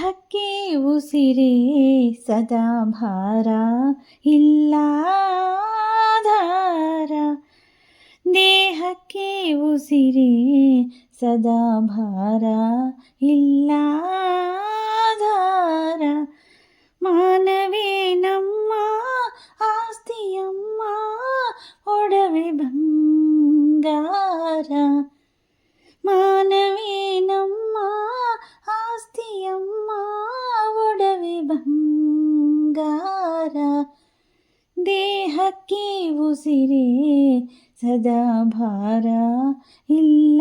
ದೇಹಕ್ಕೆ ಉಸಿರೇ ಸದಾ ಭಾರ ಇಲ್ಲ ಧಾರ ದೇಹಕ್ಕೆ ಉಸಿರೇ ಸದಾ ಭಾರ ಇಲ್ಲ ಧಾರ ಮಾನವೇ ನಮ್ಮ ಆಸ್ತಿಯಮ್ಮ, ಒಡವೆ ಬಂಗಾರ. ಮಾನವೇ ನಮ್ಮ ಆಸ್ತಿಯಮ್ಮ ಬಂಗಾರ ದೇಹಕ್ಕೆ ಉಸಿರೇ ಸದಾ ಭಾರ ಇಲ್ಲ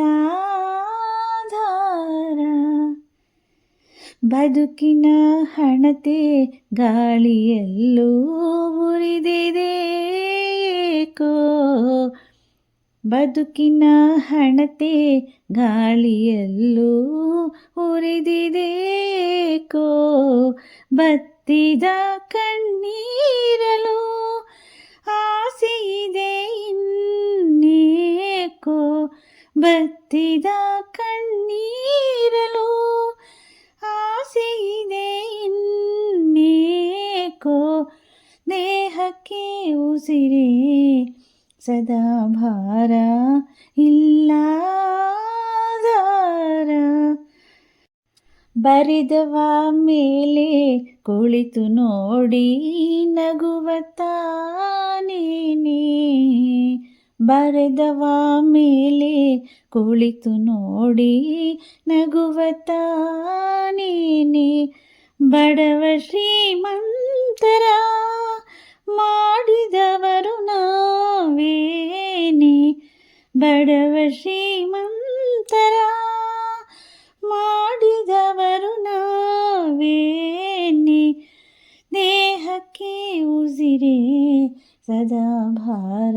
ಧಾರ ಬದುಕಿನ ಹಣತೆ ಗಾಳಿಯಲ್ಲೂ ಉರಿದಿದೆ ಬದುಕಿನ ಹಣತೆ ಗಾಳಿಯಲ್ಲೂ ಉರಿದಿದೇಕೋ ಬತ್ತಿದ ಕಣ್ಣೀರಲು ಆಸೆಯಿದೆ ಇನ್ನೇಕೋ. ಬತ್ತಿದ ಕಣ್ಣೀರಲು ಆಸೆಯಿದೆ ಇನ್ನೇಕೋ. ದೇಹಕ್ಕೆ ಉಸಿರೇ ಸದಾ ಭಾರ ಇಲ್ಲ. ಬರೆದವ ಮೇಲೆ ಕುಳಿತು ನೋಡಿ ನಗುವ ತಾನೇನೆ. ಬರೆದವ ಮೇಲೆ ಕುಳಿತು ನೋಡಿ ನಗುವ ತಾನೇನೆ. ಬಡವ ಶ್ರೀಮಂತರ ಮಾಡಿದವರು ನಾವೇನೆ. ಬಡವ ಶ್ರೀಮಂತರ ಮಾಡಿದವರು ಸದಾ ಭಾರ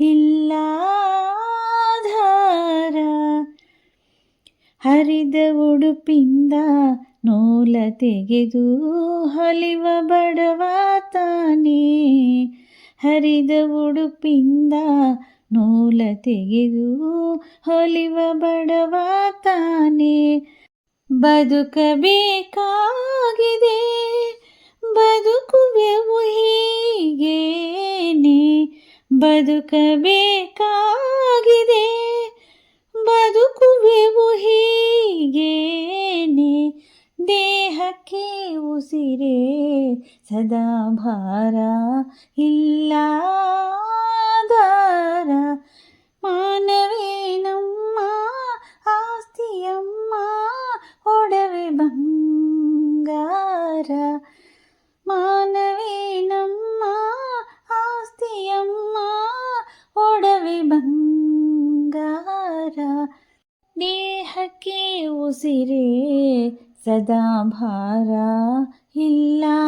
ಇಲ್ಲ ಧಾರ ಹರಿದ ಉಡುಪಿಂದ ನೂಲ ತೆಗೆದು ಹೊಲಿವ ಬಡವ ತಾನೇ. ಹರಿದ ಉಡುಪಿಂದ ನೂಲ ತೆಗೆದು ಹೊಲಿವ ಬಡವ ತಾನೇ. ಬದುಕಬೇಕಾಗಿದೆ ಬದುಕುವೆವು ಬದುಕಬೇಕಾಗಿದೆ. ಬದುಕುವೆವು ಹೀಗೇನೆ ದೇಹಕ್ಕೆ ಉಸಿರೇ ಸದಾ ಭಾರ ಇಲ್ಲ. उसिरे सदा भारा हिल्ला